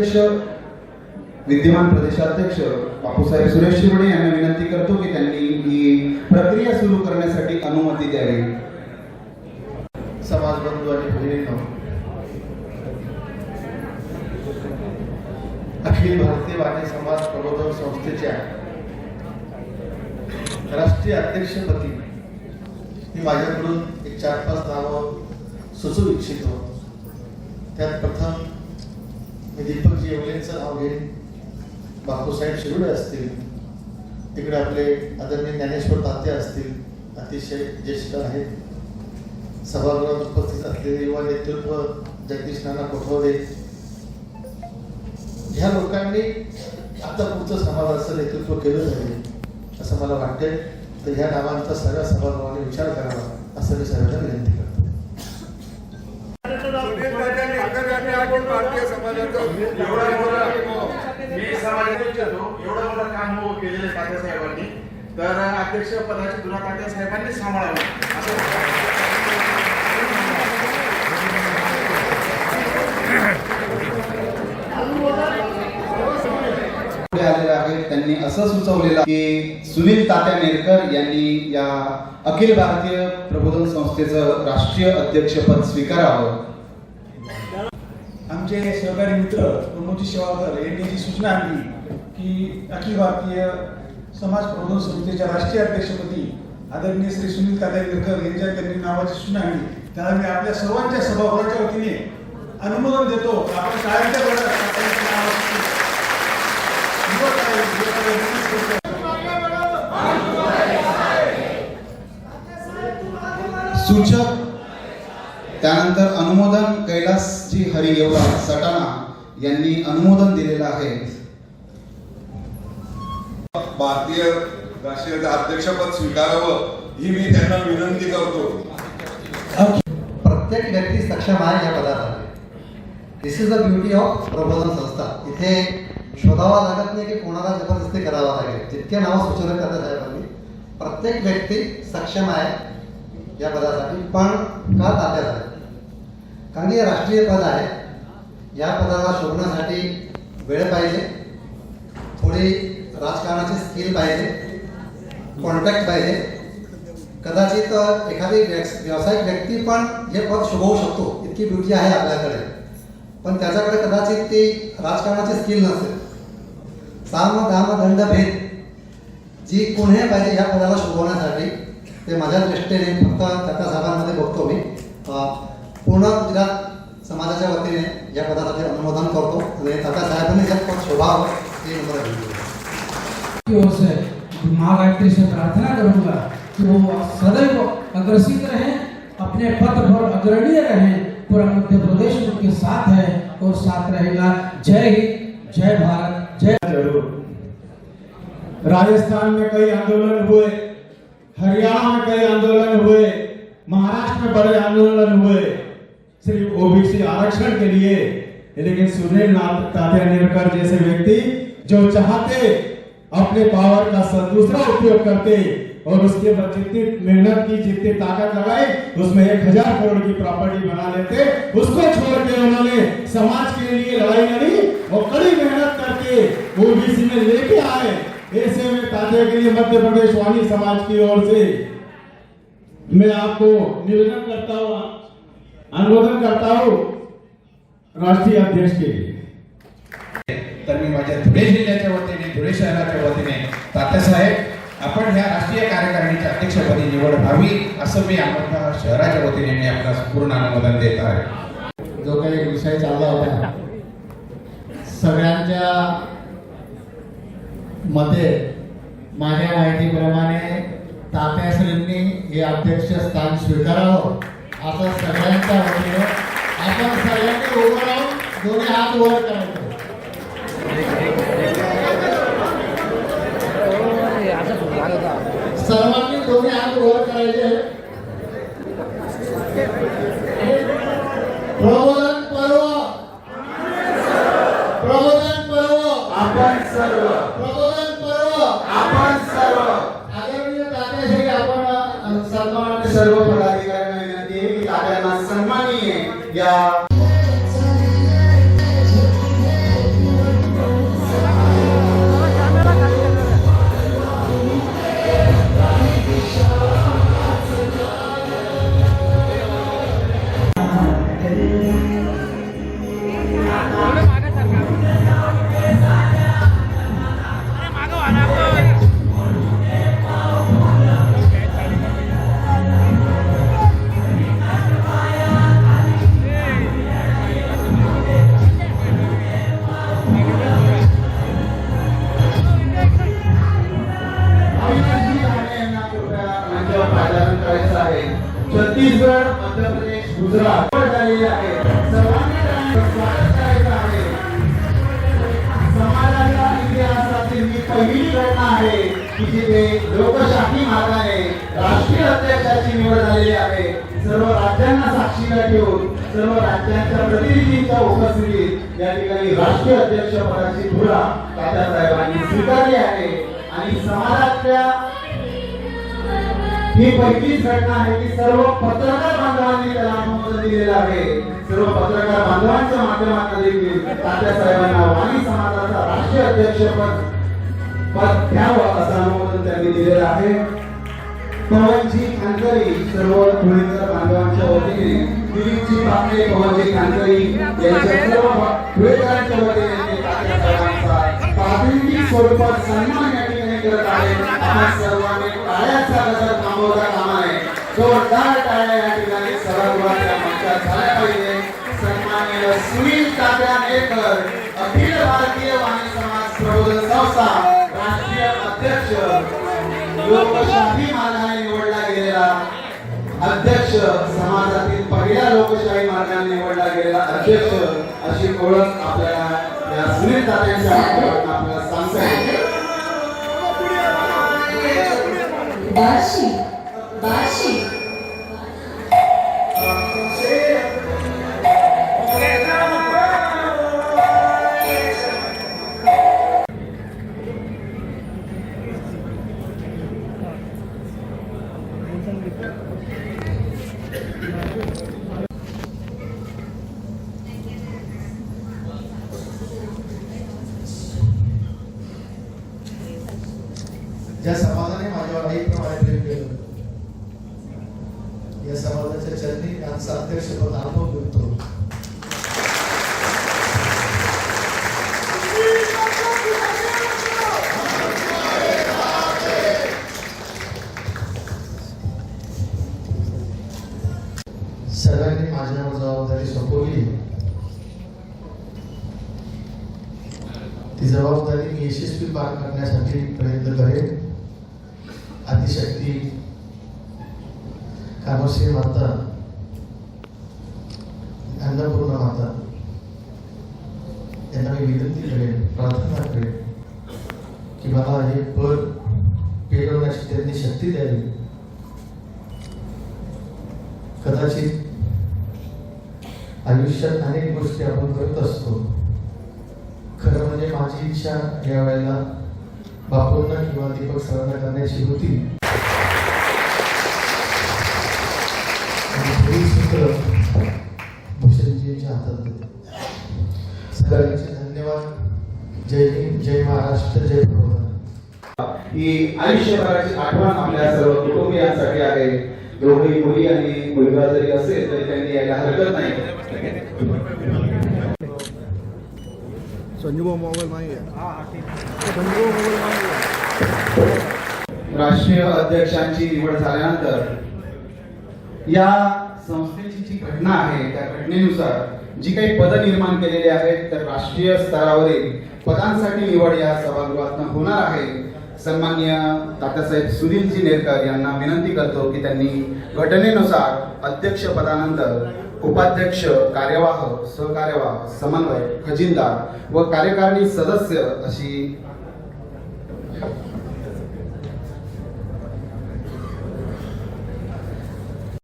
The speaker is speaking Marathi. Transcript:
अध्यक्ष विद्यमान प्रदेशाध्यक्ष बापूसाहेब सुरेश शिवणे यांना विनंती करतो की त्यांनी ही प्रक्रिया सुरू करण्यासाठी अनुमती द्यावी. समाज बंधू आणि भगिनींनो अखिल भारतीय वाणी समाज प्रबोधन संस्थेच्या राष्ट्रीय अध्यक्षपदी मी माझ्याकडून एक चार पाच नावं सुचू इच्छितो. त्यात प्रथम मी दीपकजी येवलेंचं नाव घेईन बापूसाहेब शिरुडे असतील तिकडे आपले आदरणीय ज्ञानेश्वर तात्या असतील अतिशय ज्येष्ठ आहेत. सभागृहात उपस्थित असलेले युवा नेतृत्व जगदीश नाना कोठवले. ह्या लोकांनी आता पुढचं समाजाचं नेतृत्व केलं पाहिजे असं मला वाटतंय. तर ह्या नावांचा सगळ्या सभागृहाने विचार करावा असं मी सगळ्यांना विनंती करतो भारतीय समाजाचं मी समाजात एवढं मोठं काम हो केलेलं आहे तात्या साहेबांनी. तर अध्यक्ष पदाची तुला तात्या साहेबांनी सांभाळावी. असं आलेले आहेत त्यांनी असं सुचवलेलं की सुनील तात्या नेरकर यांनी या अखिल भारतीय प्रबोधन संस्थेचं राष्ट्रीय अध्यक्षपद स्वीकारावं. आमचे सहकारी मित्र प्रमोदजी शेवाळकर यांनी जी सूचना आणली की अखिल भारतीय समाज प्रबोधन समितीच्या राष्ट्रीय अध्यक्षपदी आदरणीय श्री सुनील तात्यागरकर यांच्या त्यांनी नावाची सूचना आणली. त्याला मी आपल्या सर्वांच्या सभागृहाच्या वतीने अनुमोदन देतो. आपण शाळेच्या सूचक त्यानंतर अनुमोदन कैलासजी हरिगेवला सटाणा यांनी अनुमोदन दिलेलं आहे. भारतीय राष्ट्रीय अध्यक्षपद स्वीकारावं ही मी त्यांना विनंती करतो. प्रत्येक व्यक्ती सक्षम आहे या पदासाठी. This is the beauty of Prabodhan Sanstha. इथे शोधावा लागत नाही की कोणाला जबरदस्ती करावा लागेल. जितके नावं सुचवले करतात साहेबांनी प्रत्येक व्यक्ती सक्षम आहे या पदासाठी पण का ताब्यात आहे? कारण की हे राष्ट्रीय पद आहे. या पदाला शोधण्यासाठी वेळ पाहिजे. थोडी राजकारणाची स्किल पाहिजे कॉन्टॅक्ट पाहिजे. कदाचित एखादी व्यावसायिक व्यक्ती पण हे पद शोभवू शकतो. इतकी ब्युटी आहे आपल्याकडे. पण त्याच्याकडे कदाचित ती राजकारणाची स्किल नसेल. साम दाम दंड भेद जी कुणी पाहिजे या पदाला शोभवण्यासाठी ते माझ्या दृष्टीने फक्त त्या साहेबांमध्ये बघतो मी. पूर्ण गुजरात समाजाच्या वतीने या पदासाठी अनुमोदन करतो. आणि टाटा साहेबांनी हे पद शोभावं ही नंबर की ओर से माँ गायत्री से प्रार्थना करूँगा कि वो सदैव अग्रसित रहें, अपने पथ पर अग्रणीय रहें, पूरा मध्य प्रदेश उनके साथ है और साथ रहेगा। जय हिंद, जय भारत, जय। ज़रूर। राजस्थान में कई आंदोलन हुए, हरियाणा में कई आंदोलन हुए, महाराष्ट्र में बड़े आंदोलन हुए, सिर्फ़ ओबीसी आरक्षण के लिए, लेकिन सुनील नाथ तात्यानेरकर जैसे व्यक्ति जो चाहते अपने पावर का दूसरा उपयोग करते और उसके बाद जितनी मेहनत की, जितनी ताकत लगाई, उसमें एक हज़ार करोड़ की प्रॉपर्टी बना लेते। उसको छोड़ के उन्होंने समाज के लिए लड़ाई लड़ी और कड़ी मेहनत करके ओबीसी में लेके आए। ऐसे में तात्या के लिए मध्य प्रदेश वाणी समाज की ओर से मैं आपको निवेदन करता हूँ, अनुमोदन करता हूँ राष्ट्रीय अध्यक्ष के लिए। तर मी माझ्या धुळे जिल्ह्याच्या वतीने धुळे शहराच्या वतीने तात्यासाहेब आपण ह्या राष्ट्रीय कार्यकारिणीच्या अध्यक्षपदी निवड व्हावी असं मी अहमदनगर शहराच्या वतीने मी आपणास पूर्ण अनुमोदन देत आहे. जो काही विषय चालला होता सगळ्यांच्या मते माझ्या माहितीप्रमाणे तात्याश्रींनी हे अध्यक्ष स्थान स्वीकारावं असं सगळ्यांच्या वतीने आपण सगळ्यांनी उभं राहून दोन्ही हात वर करायचं. छत्तीसगड मध्य प्रदेश गुजरात. झालेली आहे. सर्वांना स्वागत करायचं आहे. समाजाच्या इतिहासातील ही पहिली घटना आहे की जिथे लोकशाही मार्गाने राष्ट्रीय अध्यक्षाची निवड झालेली आहे. सर्व राज्यांना साक्षीला ठेवून सर्व राज्यांच्या प्रतिनिधींच्या उपस्थितीत या ठिकाणी राष्ट्रीय अध्यक्ष पदाची धुरा तात्यासाहेबांनी स्वीकारली आहे. आणि समाजातल्या ही पहिलीच घटना आहे की सर्व पत्रकार बांधवांनी त्याला अनुमोदन दिलेलं आहे. सर्व पत्रकार बांधवांच्या माध्यमातून देखील तात्या साहेबांना वाणी समाजाचा राष्ट्रीय अध्यक्ष पद पद द्यावं असं अनुमोदन त्यांनी दिलेलं आहे. पवनजी खानकरी सर्व धुळेकर बांधवांच्या वतीने दिलीपजी पापले पवनजी खानकरी यांच्या सर्व धुळेकरांच्या वतीने तात्या साहेबांचा प्रातिनिधिक स्वरूपात सन्मान करत आहे. आपण सर्वांनी टाळ्याचा गजर थांबवता कामा नये. जोरदार टाळ्या या ठिकाणी सभागृहाच्या मंचात झाल्या पाहिजे. सन्माननीय सुनील तात्या नेकर अखिल भारतीय वाणी समाज प्रबोधन संस्था राष्ट्रीय अध्यक्ष. लोकशाही मार्गाने निवडला गेलेला अध्यक्ष समाजातील पहिल्या लोकशाही मार्गाने निवडला गेलेला अध्यक्ष अशी ओळख आपल्याला या सुनील तात्यांच्या आपल्याला सांगता येते Baixe, baixe. ज्या समाजाने माझ्यावर आईप्रमाणे प्रेम केलं या समाजाच्या चरणी यांचा अध्यक्षपद अनुभव घेतो सगळ्यांनी माझ्यावर जबाबदारी सोपवली. ती जबाबदारी यशस्वी पार करण्यासाठी प्रयत्न करेन. कामश्री माता अन्नपूर्णा माता यांना मी विनंती करेन प्रार्थना करेन की मला हे पद पेरवण्याची त्यांनी शक्ती द्यावी. कदाचित आयुष्यात अनेक गोष्टी आपण करत असतो. खरं म्हणजे माझी इच्छा या वेळेला बापूंना किंवा दीपक सरांना करण्याची होती. सगळ्यांचे धन्यवाद. जय हिंद जय महाराष्ट्र जय ही आयुष्यभराची आठवण आपल्या सर्व कुटुंबियांसाठी आहे. मुली आणि मुलगा जरी असेल तरी त्यांनी यायला हरकत नाही. राष्ट्रीय अध्यक्षांची निवड झाल्यानंतर या संस्थेची जी घटना आहे त्या घटनेनुसार जी काही पद निर्माण केलेली आहेत तर राष्ट्रीय स्तरावरील पदांसाठी निवड या सभागृहातून होणार आहे. सन्मान्य तात्यासाहेब सुनीलजी नेरकर यांना विनंती करतो की त्यांनी घटनेनुसार अध्यक्ष पदानंतर उपाध्यक्ष कार्यवाह सहकार्यवाह समन्वय खजिनदार व कार्यकारिणी सदस्य अशी